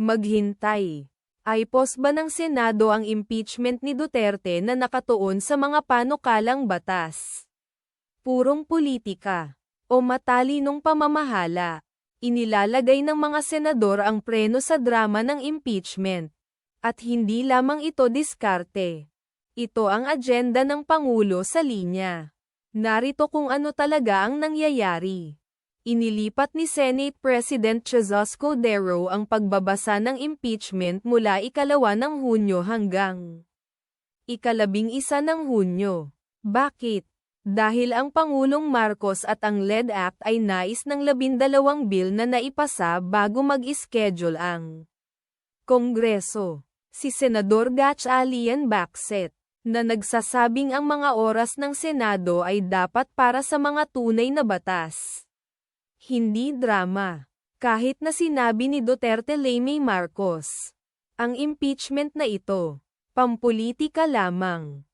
Maghintay. Ay pos ba ng Senado ang impeachment ni Duterte na nakatuon sa mga panukalang batas? Purong politika. O matalinong pamamahala. Inilalagay ng mga senador ang preno sa drama ng impeachment. At hindi lamang ito diskarte. Ito ang agenda ng Pangulo sa linya. Narito kung ano talaga ang nangyayari. Inilipat ni Senate President Jesus Cordero ang pagbabasa ng impeachment mula ikalawa ng Hunyo hanggang ikalabing isa ng Hunyo. Bakit? Dahil ang Pangulong Marcos at ang LED Act ay nais ng labindalawang bill na naipasa bago mag-schedule ang Kongreso. Si Senador Gatch Alian Bakset, na nagsasabing ang mga oras ng Senado ay dapat para sa mga tunay na batas. Hindi drama. Kahit na sinabi ni Duterte Laymay Marcos. Ang impeachment na ito, pampolitika lamang.